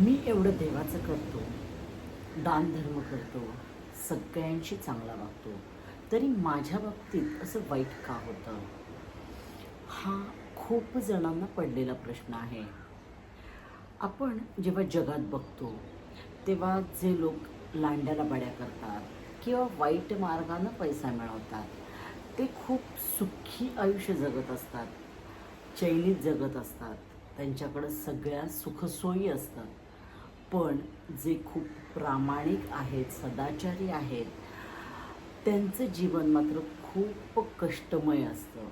मी एवढं देवाचं करतो दानधर्म करतो सगळ्यांशी चांगला वागतो तरी माझ्या बाबतीत असं वाईट का होतं? हा खूप जणांना पडलेला प्रश्न आहे. आपण जेव्हा जगात बघतो तेव्हा जे लोक लांड्याला बड्या करतात किंवा वाईट मार्गानं पैसा मिळवतात ते खूप सुखी आयुष्य जगत असतात चैनीत जगत असतात त्यांच्याकडं सगळ्या सुखसोयी असतात. पण जे खूप प्रामाणिक आहेत सदाचारी आहेत त्यांचं जीवन मात्र खूप कष्टमय असतं.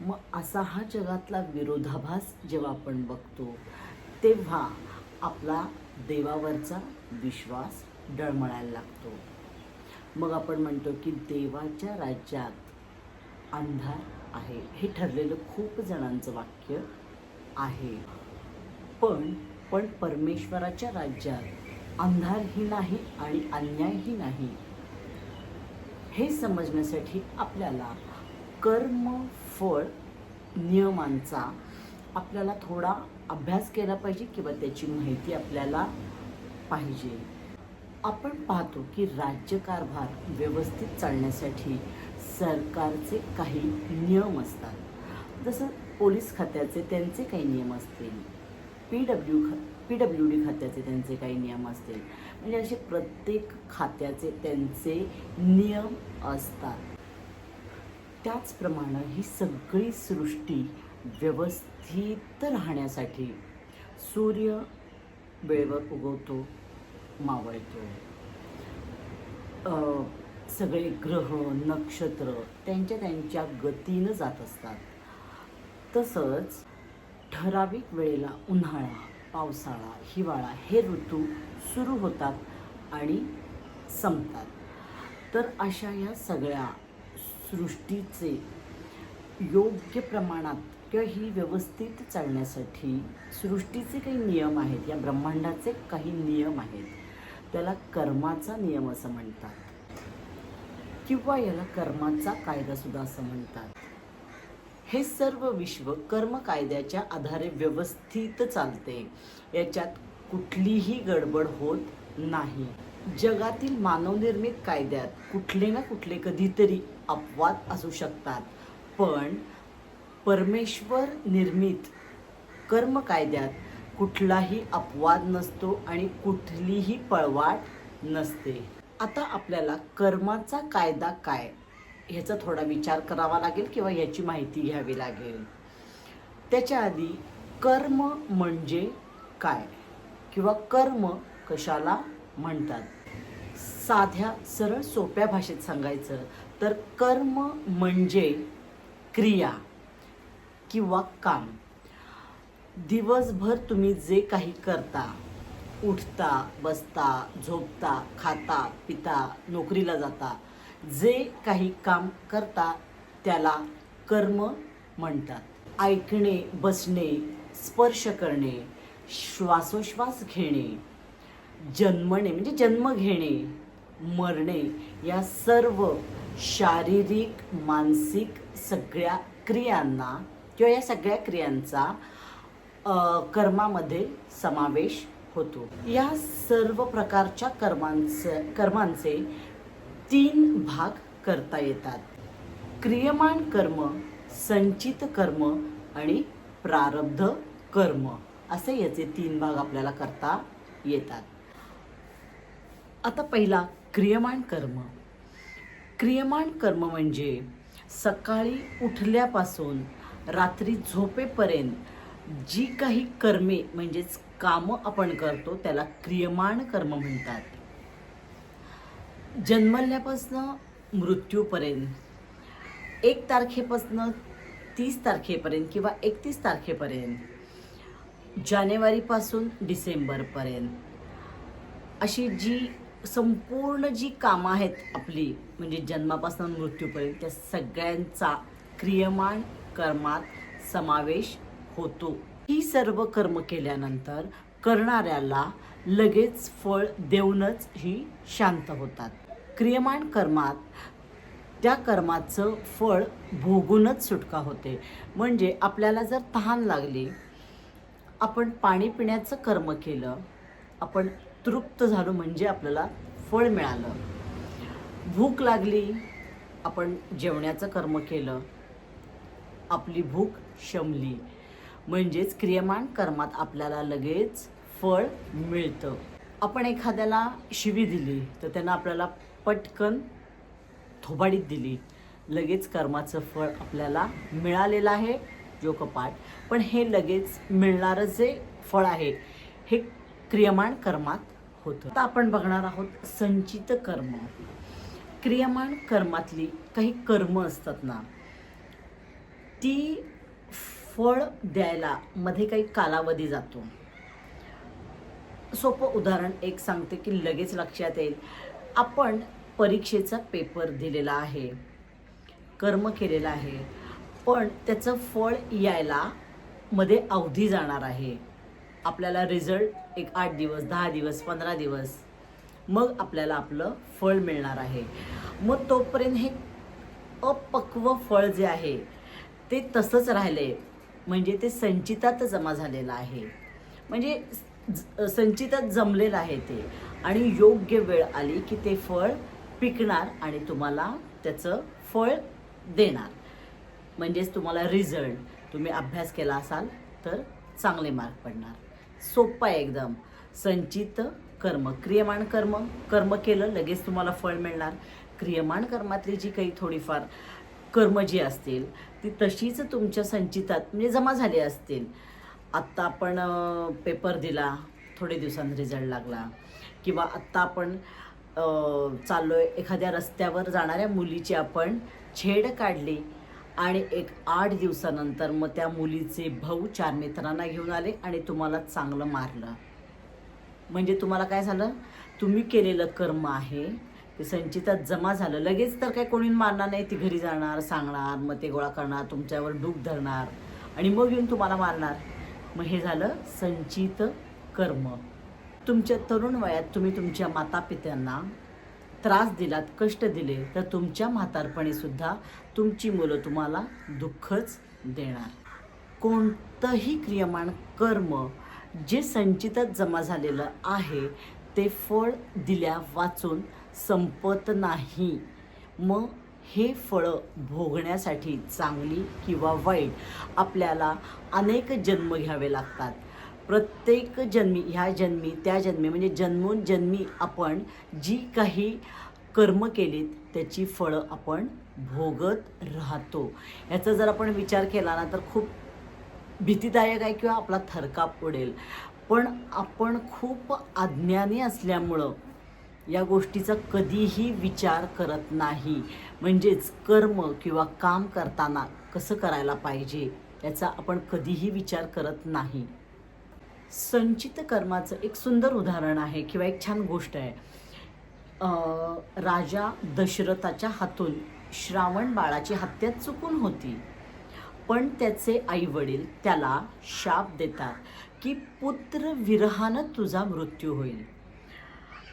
मग असा हा जगातला विरोधाभास जेव्हा आपण बघतो तेव्हा आपला देवावरचा विश्वास डळमळायला लागतो. मग आपण म्हणतो की देवाच्या राज्यात अंधार आहे. हे ठरलेलं खूप जणांचं वाक्य आहे. पण पण परमेश्वराच्या राज्यात अंधारही नाही आणि अन्यायही नाही. हे समजण्यासाठी आपल्याला कर्म फळ नियमांचा आपल्याला थोडा अभ्यास केला पाहिजे किंवा त्याची माहिती आपल्याला पाहिजे. आपण पाहतो की राज्यकारभार व्यवस्थित चालण्यासाठी सरकारचे काही नियम असतात. जसं पोलीस खात्याचे त्यांचे काही नियम असतील. पी डब्ल्यू ख पी डब्ल्यू डी खात्याचे त्यांचे काही नियम असतील. म्हणजे असे प्रत्येक खात्याचे त्यांचे नियम असतात. त्याचप्रमाणे ही सगळी सृष्टी व्यवस्थित राहण्यासाठी सूर्य वेळेवर उगवतो मावळतो सगळे ग्रह नक्षत्र त्यांच्या त्यांच्या गतीनं जात असतात. तसंच ठराविक वेळेला उन्हाळा पावसाळा हिवाळा हे ऋतू सुरू होतात आणि संपतात. तर अशा या सगळ्या सृष्टीचे योग्य प्रमाणात किंवा ही व्यवस्थित चालण्यासाठी सृष्टीचे काही नियम आहेत या ब्रह्मांडाचे काही नियम आहेत. त्याला कर्माचा नियम असं म्हणतात. किंवा याला कर्माचा कायदासुद्धा असं म्हणतात. हे सर्व विश्व कर्म कायद्याच्या आधारे व्यवस्थित चालते. याच्यात कुठलीही गडबड होत नाही. जगातील मानवनिर्मित कायद्यात कुठले ना कुठले कधीतरी अपवाद असू शकतात. पण परमेश्वर निर्मित कर्म कायद्यात कुठलाही अपवाद नसतो आणि कुठलीही पळवाट नसते. आता आपल्याला कर्माचा कायदा काय? ह्याचा थोडा विचार करावा लागेल किंवा याची माहिती घ्यावी लागेल. त्याच्या आधी कर्म म्हणजे काय? किंवा कर्म कशाला म्हणतात? साध्या सरळ सोप्या भाषेत सांगायचं तर कर्म म्हणजे क्रिया किंवा काम. दिवसभर तुम्ही जे काही करता उठता बसता झोपता खाता पिता नोकरीला जाता जे काही काम करता त्याला कर्म म्हणतात. ऐकणे बसणे स्पर्श करणे श्वासोश्वास घेणे जन्मणे म्हणजे जन्म घेणे मरणे या सर्व शारीरिक मानसिक सगळ्या क्रियांना किंवा या सगळ्या क्रियांचा कर्मामध्ये समावेश होतो. या सर्व प्रकारच्या कर्मांचं कर्मांचे तीन भाग करता येतात. क्रियमान कर्म संचित कर्म आणि प्रारब्ध कर्म असे याचे तीन भाग आपल्याला करता येतात. आता पहिला क्रियमान कर्म. क्रियमान कर्म म्हणजे सकाळी उठल्यापासून रात्री झोपेपर्यंत जी काही कर्मे म्हणजेच कामं आपण करतो त्याला क्रियमान कर्म म्हणतात. जन्मल्यापासनं मृत्यूपर्यंत एक तारखेपासनं तीस तारखेपर्यंत किंवा एकतीस तारखेपर्यंत जानेवारीपासून डिसेंबरपर्यंत अशी जी संपूर्ण जी कामं आहेत आपली म्हणजे जन्मापासून मृत्यूपर्यंत त्या सगळ्यांचा क्रियमान कर्मात समावेश होतो. ही सर्व कर्म केल्यानंतर करणाऱ्याला लगेच फळ देऊनच ही शांत होतात. क्रियमान कर्मात त्या कर्माचं फळ भोगूनच सुटका होते. म्हणजे आपल्याला जर तहान लागली आपण पाणी पिण्याचं कर्म केलं आपण तृप्त झालो म्हणजे आपल्याला फळ मिळालं. भूक लागली आपण जेवण्याचं कर्म केलं आपली भूक शमली. म्हणजेच क्रियमान कर्मात आपल्याला लगेच फळ मिळतं. आपण एखाद्याला शिवी दिली तर त्यांना आपल्याला पटकन थोबाडीत दिली. लगेच कर्माचं फळ आपल्याला मिळालेलं आहे. जो पण हे लगेच मिळणारं जे फळ आहे हे क्रियमान कर्मात होतं. आता आपण बघणार आहोत संचित कर्म. क्रियमान कर्मातली काही कर्म असतात ना ती फळ द्यायला मध्ये काही कालावधी जातो. सोपं उदाहरण एक सांगते की लगेच लक्षात येईल. आपण परीक्षेचा पेपर दिलेला आहे. कर्म केलेलं आहे. पण त्याचं फळ यायला मध्ये अवधी जाणार आहे. आपल्याला रिझल्ट एक आठ दिवस दहा दिवस पंधरा दिवस मग आपल्याला आपलं फळ मिळणार आहे. मग तोपर्यंत हे अपक्व फळ जे आहे ते तसंच राहिले. म्हणजे ते संचितात जमा झालेलं आहे. म्हणजे ज- संचितात जमलेलं आहे ते. आणि योग्य वेळ आली की ते फळ पिकणार आणि तुम्हाला त्याचं फळ देणार. म्हणजेच तुम्हाला रिझल्ट तुम्ही अभ्यास केला असाल तर चांगले मार्क पडणार. सोपं आहे एकदम. संचित कर्म. क्रियमान कर्म. कर्म केलं लगेच तुम्हाला फळ मिळणार. क्रियमान कर्मातली जी काही थोडीफार कर्म जी असतील ती तशीच तुमच्या संचितात म्हणजे जमा झाली असतील. आत्ता आपण पेपर दिला थोडे दिवसांनी रिझल्ट लागला. किंवा आत्ता आपण चाललो आहे एखाद्या रस्त्यावर जाणाऱ्या मुलीची आपण छेड काढली आणि एक आठ दिवसानंतर मग त्या मुलीचे भाऊ चार मित्रांना घेऊन आले आणि तुम्हाला चांगलं मारलं. म्हणजे तुम्हाला काय झालं? तुम्ही केलेलं कर्म आहे ते संचितात जमा झालं. लगेच तर काय कोणी मारणार नाही ती घरी जाणार सांगणार मग ते गोळा करणार तुमच्यावर डूब धरणार आणि मग येऊन तुम्हाला मारणार. मग हे झालं संचित कर्म. तुमच्या तरुण वयात तुम्ही तुमच्या मातापित्यांना त्रास दिलात कष्ट दिले तर तुमच्या म्हातारपणीसुद्धा तुमची मुलं तुम्हाला दुःखच देणार. कोणतंही क्रियमाण कर्म जे संचितात जमा झालेलं आहे ते फळ दिल्या वाचून संपत नाही. मग हे फळं भोगण्यासाठी चांगली किंवा वाईट आपल्याला अनेक जन्म घ्यावे लागतात. प्रत्येक जन्मी ह्या जन्मी त्या जन्मी म्हणजे जन्मोन जन्मी आपण जी काही कर्म केलीत त्याची फळं आपण भोगत राहतो. याचा जर आपण विचार केला ना तर खूप भीतीदायक आहे किंवा आपला थरकाप उडेल. पण आपण खूप अज्ञानी असल्यामुळं या गोष्टीचा कधीही विचार करत नाही. म्हणजेच कर्म किंवा काम करताना कसं करायला पाहिजे याचा आपण कधीही विचार करत नाही. संचित कर्माचं एक सुंदर उदाहरण आहे किंवा एक छान गोष्ट आहे. राजा दशरथाच्या हातून श्रावण बाळाची हत्या चुकून होती. पण त्याचे आई वडील त्याला शाप देतात की पुत्र विरहानं तुझा मृत्यू होईल.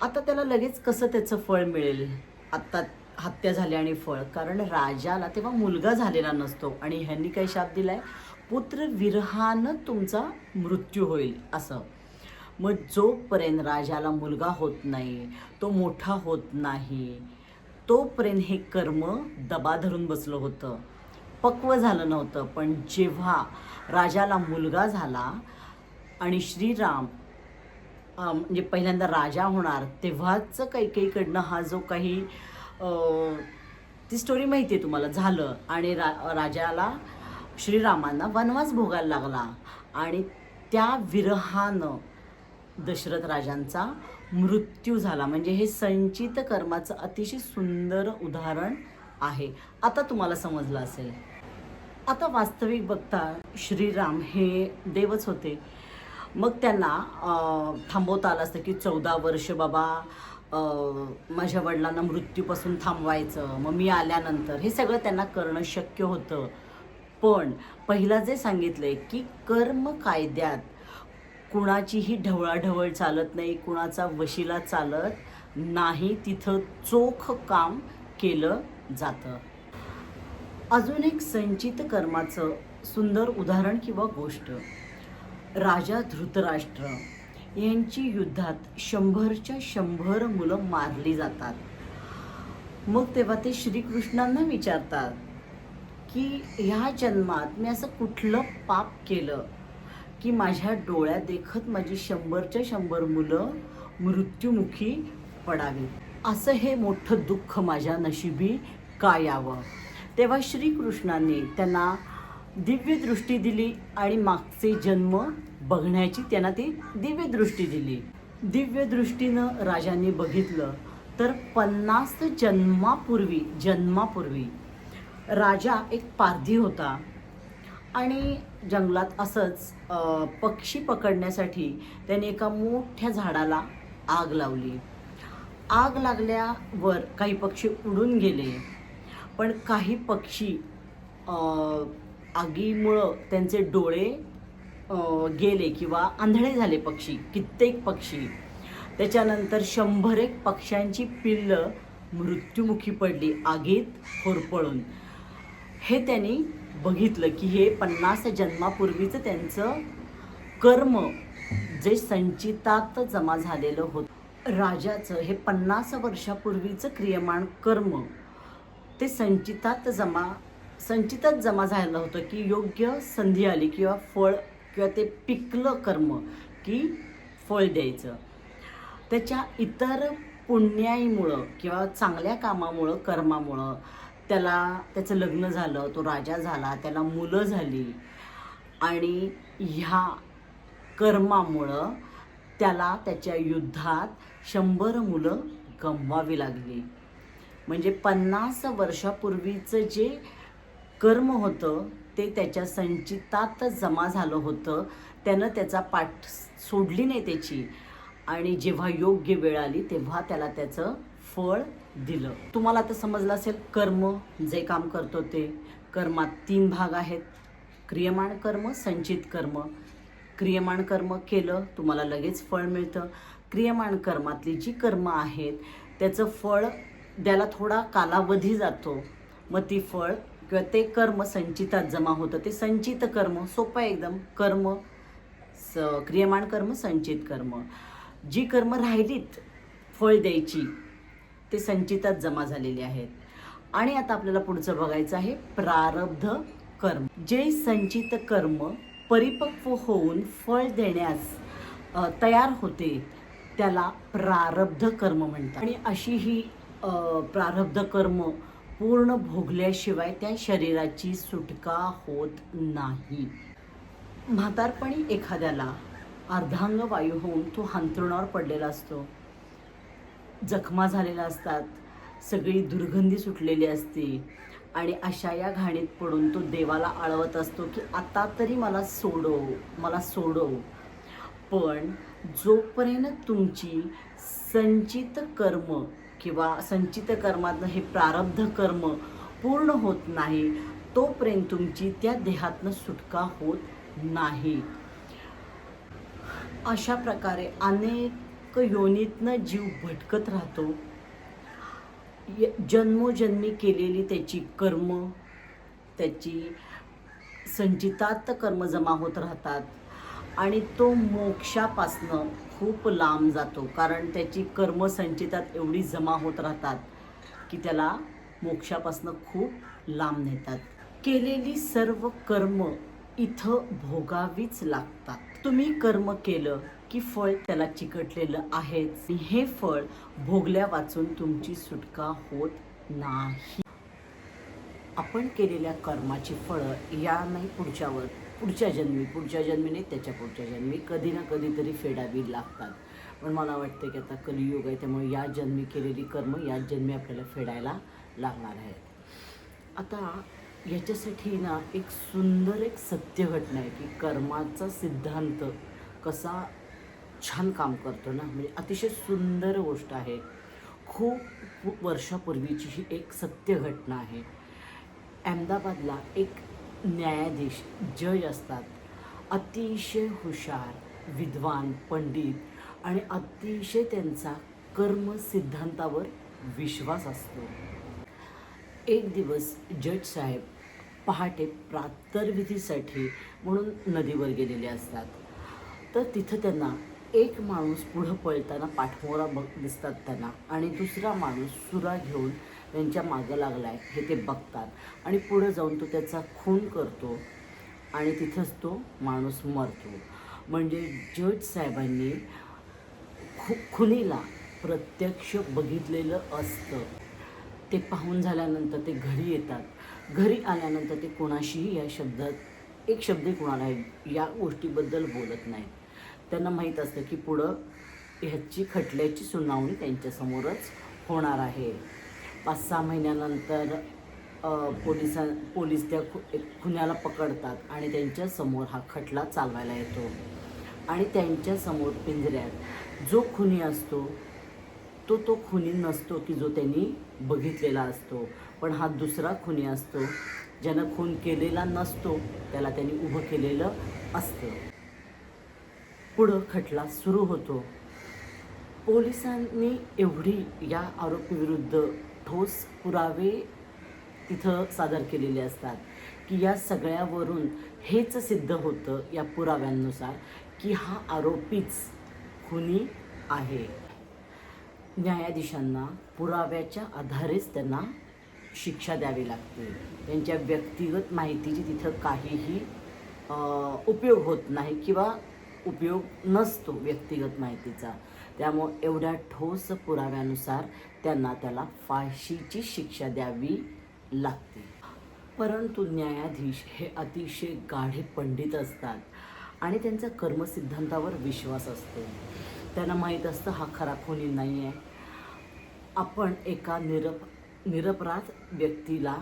आता त्याला लगेच कसं त्याचं फळ मिळेल? आत्ता हत्या झाली आणि फळ. कारण राजाला तेव्हा मुलगा झालेला नसतो आणि ह्यांनी काही शाप दिला आहे पुत्र विरहानं तुमचा मृत्यू होईल असं. मग जोपर्यंत राजाला मुलगा होत नाही तो मोठा होत नाही तोपर्यंत हे कर्म दबा धरून बसलं होतं. पक्व झालं नव्हतं पण जेव्हा राजाला मुलगा झाला आणि श्रीराम म्हणजे पहिल्यांदा राजा होणार तेव्हाच कैकेयीकडनं हा जो काही ती स्टोरी माहिती आहे तुम्हाला झालं. आणि रा राजाला श्रीरामांना वनवास भोगायला लागला आणि त्या विरहानं दशरथ राजांचा मृत्यू झाला. म्हणजे हे संचित कर्माचं अतिशय सुंदर उदाहरण आहे. आता तुम्हाला समजलं असेल. आता वास्तविक बघता श्रीराम हे देवच होते. मग त्यांना थांबवता आलं असतं की चौदा वर्ष बाबा माझ्या वडिलांना मृत्यूपासून थांबवायचं. मग मी आल्यानंतर हे सगळं त्यांना करणं शक्य होतं. पण पहिला जे सांगितलंय की कर्म कायद्यात कुणाचीही ढवळाढवळ चालत नाही कुणाचा वशिला चालत नाही तिथं चोख काम केलं जातं. अजून एक संचित कर्माचं सुंदर उदाहरण किंवा गोष्ट. राजा धृतराष्ट्र यांची युद्धात शंभरच्या शंभर मुलं मारली जातात. मग तेव्हा ते श्रीकृष्णांना विचारतात की ह्या जन्मात मी असं कुठलं पाप केलं की माझ्या डोळ्यात देखत माझी शंभरच्या शंभर मुलं मृत्युमुखी पडावी. असं हे मोठं दुःख माझ्या नशिबी का यावं तेव्हा श्रीकृष्णाने त्यांना दिव्यदृष्टी दिली आणि मागचे जन्म बघण्याची त्यांना ती दिव्यदृष्टी दिली. दिव्यदृष्टीनं राजांनी बघितलं तर पन्नास जन्मापूर्वी जन्मापूर्वी राजा एक पारधी होता. आणि जंगलात असंच पक्षी पकडण्यासाठी त्याने एका मोठ्या झाडाला आग लावली. आग लागल्यावर काही पक्षी उडून गेले. पण काही पक्षी आगीमुळं त्यांचे डोळे गेले किंवा आंधळे झाले पक्षी कित्येक पक्षी. त्याच्यानंतर शंभर एक पक्ष्यांची पिल्लं मृत्युमुखी पडली आगीत होरपळून. हे त्यांनी बघितलं की हे पन्नास जन्मापूर्वीचं त्यांचं कर्म जे संचितात जमा झालेलं होतं. राजाचं हे पन्नास वर्षापूर्वीचं क्रियमाण कर्म ते संचितात जमा संचितात जमा झालं होतं की योग्य संधी आली किंवा फळ किंवा ते पिकलं कर्म की फळ द्यायचं. त्याच्या इतर पुण्याईमुळं किंवा चांगल्या कामामुळं कर्मामुळं त्याला त्याचं लग्न झालं तो राजा झाला त्याला मुलं झाली. आणि ह्या कर्मामुळं त्याला त्याच्या युद्धात शंभर मुलं गमवावी लागली. म्हणजे पन्नास वर्षापूर्वीचं जे कर्म होतं ते त्याच्या संचितात जमा झालं होतं. त्यानं त्याचा पाठ सोडली नाही त्याची. आणि जेव्हा योग्य वेळ आली तेव्हा त्याला त्याचं फळ दिलं. तुम्हाला आता समजलं असेल कर्म जे काम करतो ते. कर्मात तीन भाग आहेत. क्रियमाण कर्म संचित कर्म. क्रियमाण कर्म केलं तुम्हाला लगेच फळ मिळतं. क्रियमाण कर्मातली जी कर्म आहेत त्याचं फळ द्यायला थोडा कालावधी जातो. मग ती फळ किंवा ते कर्म संचितात जमा होतं. ते संचित कर्म सोपं एकदम. कर्म स क्रियमाण कर्म संचित कर्म. जी कर्म राहिलीत फळ द्यायची ते संचितात जमा झालेले आहेत. आणि आता आपल्याला पुढचं बघायचं आहे प्रारब्ध कर्म. जे संचित कर्म परिपक्व होऊन फळ देण्यास तयार होते त्याला प्रारब्ध कर्म म्हणतात. आणि अशी ही प्रारब्ध कर्म पूर्ण भोगल्याशिवाय त्या शरीराची सुटका होत नाही. म्हातारपणी एखाद्याला अर्धांग वायू होऊन तो हांतरुणावर पडलेला असतो. जखमा झालेल्या असतात. सगळी दुर्गंधी सुटलेली असते. आणि अशा या घाणीत पडून तो देवाला आळवत असतो की आता तरी मला सोडव मला सोडव. पण जोपर्यंत तुमची संचित कर्म किंवा संचित कर्मातनं हे प्रारब्ध कर्म पूर्ण होत नाही तोपर्यंत तुमची त्या देहातनं सुटका होत नाही. अशा प्रकारे अनेक योनीतनं जीव भटकत राहतो. य- जन्मोजन्मी केलेली त्याची कर्म त्याची संचितात कर्म जमा होत राहतात. आणि तो मोक्षापासनं खूप लांब जातो कारण त्याची कर्म संचितात एवढी जमा होत राहतात की त्याला मोक्षापासनं खूप लांब नेतात. केलेली सर्व कर्म इथं भोगावीच लागतात. तुम्ही कर्म केलं की फळ त्याला चिकटलेलं आहेच. हे फळ भोगल्या वाचून तुमची सुटका होत नाही. आपण केलेल्या कर्माची फळं या नाही पुढच्यावर पुढच्या जन्मी पुढच्या जन्मी नाही त्याच्या पुढच्या जन्मी कधी ना कधीतरी फेडावी लागतात. पण मला वाटतं की आता कलियुग आहे त्यामुळे या जन्मी केलेली कर्म या जन्मी आपल्याला फेडायला लागणार आहेत. आता याच्यासाठी ना एक सुंदर एक सत्य घटना आहे की कर्माचा सिद्धांत कसा छान काम करतो ना. म्हणजे अतिशय सुंदर गोष्ट आहे. खूप खूप वर्षापूर्वीची ही एक सत्य घटना आहे. अहमदाबादला एक न्यायाधीश जज असतात. अतिशय हुशार विद्वान पंडित आणि अतिशय त्यांचा कर्म सिद्धांतावर विश्वास असतो. एक दिवस जज साहेब पहाटे प्रातर्विधीसाठी म्हणून नदीवर गेलेले असतात. तर तिथं त्यांना एक माणूस पुढं पळताना पाठमोरा बघ दिसतात त्यांना. आणि दुसरा माणूस सुरा घेऊन त्यांच्या मागं लागला आहे हे ते बघतात. आणि पुढं जाऊन तो त्याचा खून करतो आणि तिथंच तो माणूस मरतो. म्हणजे जज साहेबांनी खु खुनीला प्रत्यक्ष बघितलेलं असतं. ते पाहून झाल्यानंतर ते घरी येतात. घरी आल्यानंतर ते कोणाशीही या शब्दात एक शब्द कोणाला या गोष्टीबद्दल बोलत नाहीत. त्यांना माहीत असतं की पुढं ह्याची खटल्याची सुनावणी त्यांच्यासमोरच होणार आहे. पाच सहा महिन्यानंतर पोलिसां पोलीस त्या खु खुन्याला पकडतात आणि त्यांच्यासमोर हा खटला चालवायला येतो. आणि त्यांच्यासमोर पिंजऱ्यात जो खुनी असतो तो तो खुनी नसतो की जो त्यांनी बघितलेला असतो. पण हा दुसरा खुनी असतो ज्यानं खून केलेला नसतो त्याला त्यांनी उभं केलेलं असतं. पुढं खटला सुरू होतो. पोलिसांनी एवढी या आरोपीविरुद्ध ठोस पुरावे तिथं सादर केलेले असतात की या सगळ्यावरून हेच सिद्ध होतं या पुराव्यांनुसार की हा आरोपीच खुनी आहे. न्यायाधीशांना पुराव्याच्या आधारेच त्यांना शिक्षा द्यावी लागते. त्यांच्या व्यक्तिगत माहितीची तिथं काहीही उपयोग होत नाही किंवा उपयोग नसतो व्यक्तिगत माहितीचा. त्यामुळं एवढ्या ठोस पुराव्यानुसार त्यांना त्याला फाशीची शिक्षा द्यावी लागते. परंतु न्यायाधीश हे अतिशय गाढे पंडित असतात आणि त्यांचा कर्मसिद्धांतावर विश्वास असतो. त्यांना माहीत असतं हा खरा खुनी नाही आहे आपण एका निरप निरपराध व्यक्तीला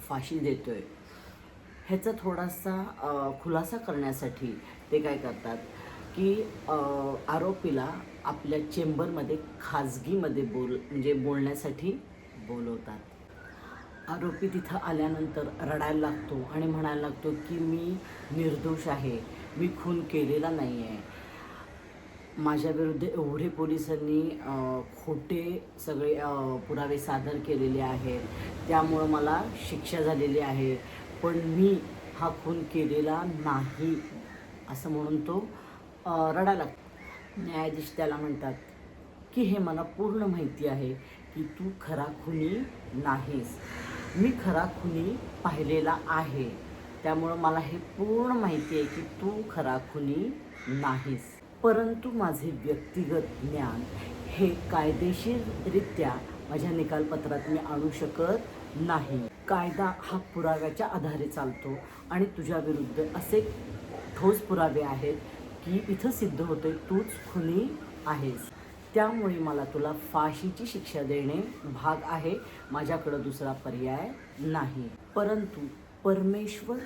फाशी देतोय. ह्याचा थोडासा खुलासा करण्यासाठी ते काय करतात? की आरोपीला आपल्या चेंबरमध्ये खाजगीमध्ये बोल म्हणजे बोलण्यासाठी बोलवतात. आरोपी तिथं आल्यानंतर रडायला लागतो आणि म्हणायला लागतो की मी निर्दोष आहे. मी खून केलेला नाही आहे माझ्याविरुद्ध एवढे पोलिसांनी खोटे सगळे पुरावे सादर केलेले आहेत. त्यामुळं मला शिक्षा झालेली आहे. पण मी हा खून केलेला नाही. असं म्हणून तो रडायला लागतो. न्यायाधीश त्याला म्हणतात की हे मला पूर्ण माहिती आहे की तू खरा खुनी नाहीस. मी खरा खुनी पाहिलेला आहे. त्यामुळं मला हे पूर्ण माहिती आहे की तू खरा खुनी नाहीस. परंतु माझे व्यक्तिगत ज्ञान हे कायदेशीररित्या माझ्या निकालपत्रात मी आणू शकत नाही. कायदा हा पुराव्याच्या आधारे चालतो आणि तुझ्या विरुद्ध असे ठोस पुरावे आहेत की इथं सिद्ध होते तूच खुनी आहेस. त्यामुळे मला तुला फाशीची शिक्षा देणे भाग आहे. माझ्याकडं दुसरा पर्याय नाही. परंतु परमेश्वर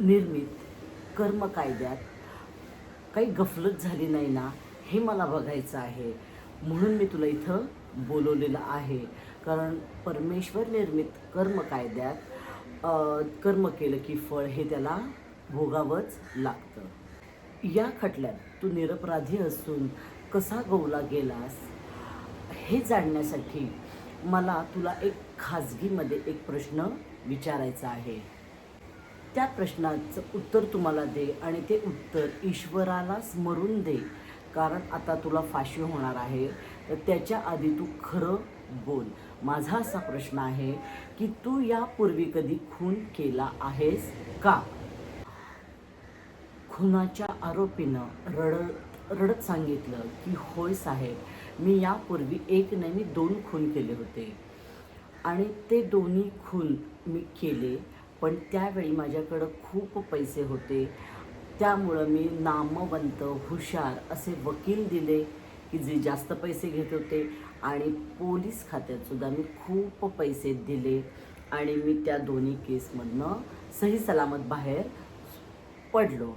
निर्मित कर्म कायद्यात काही गफलत झाली नाही ना हे मला बघायचं आहे. म्हणून मी तुला इथं बोलवलेलं आहे. कारण परमेश्वर निर्मित कर्म कायद्यात कर्म केलं की फळ हे त्याला भोगावंच लागतं. या खटल्यात तू निरपराधी असून कसा गोवला गेलास? हे जाणण्यासाठी मला तुला एक खाजगीमध्ये एक प्रश्न विचारायचा आहे. त्या प्रश्नाचं उत्तर तुम्हाला दे आणि ते उत्तर ईश्वराला स्मरून दे कारण आता तुला फाशी होणार आहे. तर त्याच्या आधी तू खरं बोल. माझा असा प्रश्न आहे की तू यापूर्वी कधी खून केला आहेस का? खुनाच्या आरोपीनं रडत रडत सांगितलं की होय साहेब मी यापूर्वी एक नाही मी दोन खून केले होते. आणि ते दोन्ही खून मी केले पण त्यावेळी माझ्याकडं खूप पैसे होते. त्यामुळं मी नामवंत हुशार असे वकील दिले की जे जास्त पैसे घेत होते. आणि पोलीस खात्यातसुद्धा मी खूप पैसे दिले. आणि मी त्या दोन्ही केसमधनं सही सलामत बाहेर पडलो.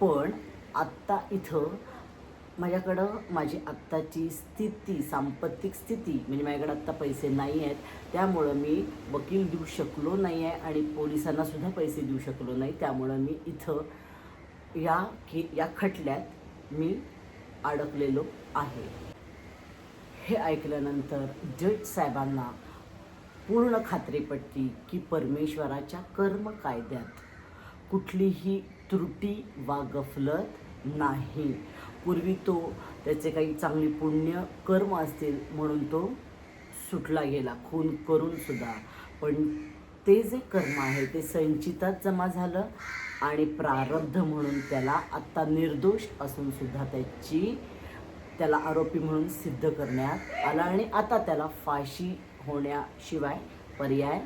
पण आत्ता इथं माझ्याकडं माझी आत्ताची स्थिती सांपत्तिक स्थिती म्हणजे माझ्याकडे आत्ता पैसे नाही आहेत त्यामुळं मी वकील देऊ शकलो नाही आहे आणि पोलिसांनासुद्धा पैसे देऊ शकलो नाही. त्यामुळं मी इथं या के या खटल्यात मी अडकलेलो आहे. हे ऐकल्यानंतर जज साहेबांना पूर्ण खात्री पटली की परमेश्वराच्या कर्म कायद्यात कुठलीही त्रुटी वा गफलत नाही. पूर्वी तो त्याचे काही चांगली पुण्य कर्म असतील म्हणून तो सुटला गेला खून करून सुद्धा. पण ते जे कर्म आहे ते संचितात जमा झालं आणि प्रारब्ध म्हणून त्याला आत्ता निर्दोष असून सुद्धा त्याची त्याला आरोपी म्हणून सिद्ध करण्यात आला आणि आता त्याला फाशी होण्याशिवाय पर्याय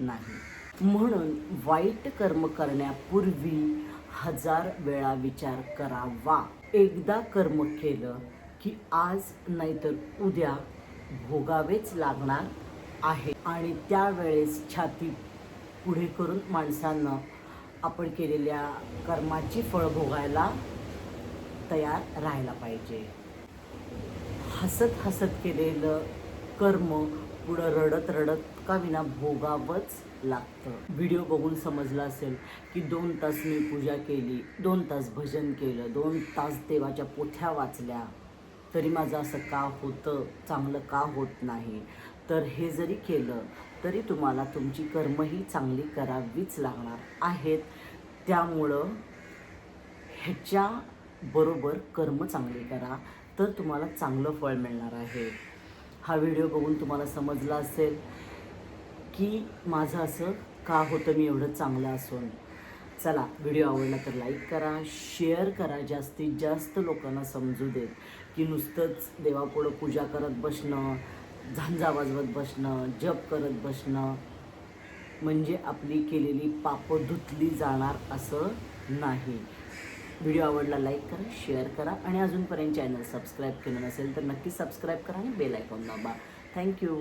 नाही. म्हणून वाईट कर्म करण्यापूर्वी हजार वेळा विचार करावा. एकदा कर्म केलं की आज नाहीतर उद्या भोगावेच लागणार आहे. आणि त्यावेळेस छाती पुढे करून माणसानं आपण केलेल्या कर्माची फळ भोगायला तयार राहायला पाहिजे. हसत हसत केलेलं कर्म पुढं रडत रडत का विना भोगावंच लागतं. व्हिडिओ बघून समजलं असेल की दोन तास मी पूजा केली दोन तास भजन केलं दोन तास देवाच्या पोथ्या वाचल्या तरी माझं असं का होतं चांगलं का होत नाही? तर हे जरी केलं तरी तुम्हाला तुमची कर्मही चांगली करावीच लागणार आहेत. त्यामुळं ह्याच्या बरोबर कर्म चांगले करा तर तुम्हाला चांगलं फळ मिळणार आहे. हा व्हिडिओ बघून तुम्हाला समजला असेल की माझं असं का होतं मी एवढं चांगलं असून? चला व्हिडिओ आवडला तर लाईक करा शेअर करा जास्तीत जास्त लोकांना समजू देत की नुसतंच देवापुढं पूजा करत बसणं झांजा वाजवत बसणं जप करत बसणं म्हणजे आपली केलेली पापं धुतली जाणार असं नाही. व्हिडिओ आवडला लाईक करा शेअर करा आणि अजूनपर्यंत चॅनल सबस्क्राईब केलं नसेल तर नक्की सबस्क्राईब करा आणि बेल आयकॉन दाबा. थँक्यू